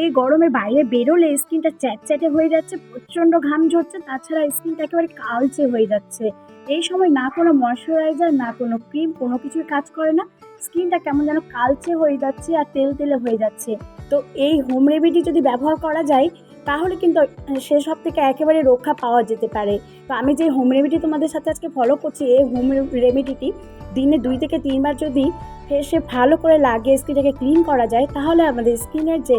এই গরমে বাইরে বেরোলে স্কিনটা চ্যাটচ্যাটে হয়ে যাচ্ছে, প্রচণ্ড ঘাম ঝরছে, তাছাড়া স্কিনটা একেবারে কালচে হয়ে যাচ্ছে। এই সময় না কোনো ময়শ্চারাইজার, না কোনো ক্রিম, কোনো কিছুই কাজ করে না। স্কিনটা কেমন যেন কালচে হয়ে যাচ্ছে আর তেল তেলে হয়ে যাচ্ছে। তো এই হোম রেমেডি যদি ব্যবহার করা যায়, তাহলে কিন্তু সেসব থেকে একেবারে রক্ষা পাওয়া যেতে পারে। তো আমি যে হোম রেমেডি তোমাদের সাথে আজকে ফলো করছি, এই হোম রেমেডিটি দিনে দুই থেকে তিনবার যদি ফেসে ভালো করে লাগিয়ে স্কিনটাকে ক্লিন করা যায়, তাহলে আমাদের স্কিনের যে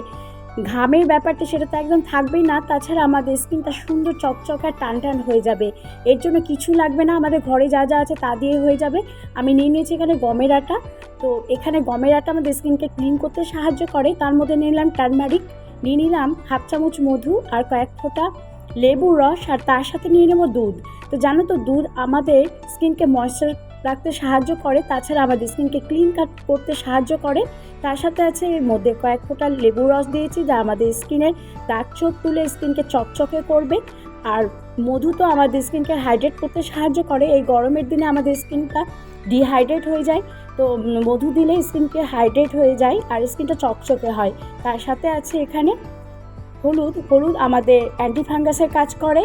ঘামের ব্যাপারটা সেটা তো একদম থাকবেই না, তাছাড়া আমাদের স্কিনটা সুন্দর চকচকে আর টান টান হয়ে যাবে। এর জন্য কিছু লাগবে না, আমাদের ঘরে যা যা আছে তা দিয়ে হয়ে যাবে। আমি নিয়ে নিয়েছি এখানে গমের আটা। তো এখানে গমের আটা আমাদের স্কিনকে ক্লিন করতে সাহায্য করে। তার মধ্যে নিলাম টার্মারিক, নিয়ে নিলাম হাফ চামচ মধু আর কয়েক ফোঁটা লেবুর রস, আর তার সাথে নিয়ে নেব দুধ। তো জানো তো দুধ আমাদের স্কিনকে ময়েশ্চার রাখতে সাহায্য করে। তাছাড়া আমাদের স্কিনকে ক্লিন কাট করতে সাহায্য করে। তার সাথে আছে এর মধ্যে কয়েক ফোঁটা লেবুর রস দিয়েছি যা আমাদের স্কিনের দাগ চোখ তুলে স্কিনকে চকচকে করবে। আর মধু তো আমাদের স্কিনকে হাইড্রেট করতে সাহায্য করে। এই গরমের দিনে আমাদের স্কিনটা ডিহাইড্রেট হয়ে যায়। তো মধু দিলে স্কিনকে হাইড্রেট হয়ে যায় আর স্কিনটা চকচকে হয়। তার সাথে আছে এখানে হলুদ হলুদ আমাদের অ্যান্টি ফাঙ্গাসের কাজ করে।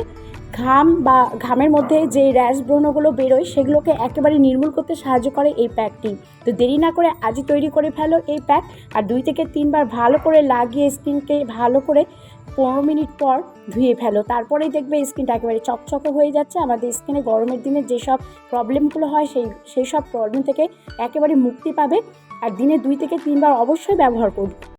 ঘাম বা ঘামের মধ্যে যে র্যাশ ব্রণগুলো বেরোয়, সেগুলোকে একেবারে নির্মূল করতে সাহায্য করে এই প্যাকটি। তো দেরি না করে আজই তৈরি করে ফেলো এই প্যাক, আর দুই থেকে তিনবার ভালো করে লাগিয়ে স্কিনকে ভালো করে পনেরো মিনিট পর ধুয়ে ফেলো। তারপরেই দেখবে স্কিনটা একেবারে চকচকে হয়ে যাচ্ছে। আমাদের স্কিনে গরমের দিনে যেসব প্রবলেমগুলো হয়, সেই সেই সব প্রবলেম থেকে একেবারে মুক্তি পাবে। আর দিনে দুই থেকে তিনবার অবশ্যই ব্যবহার করবে।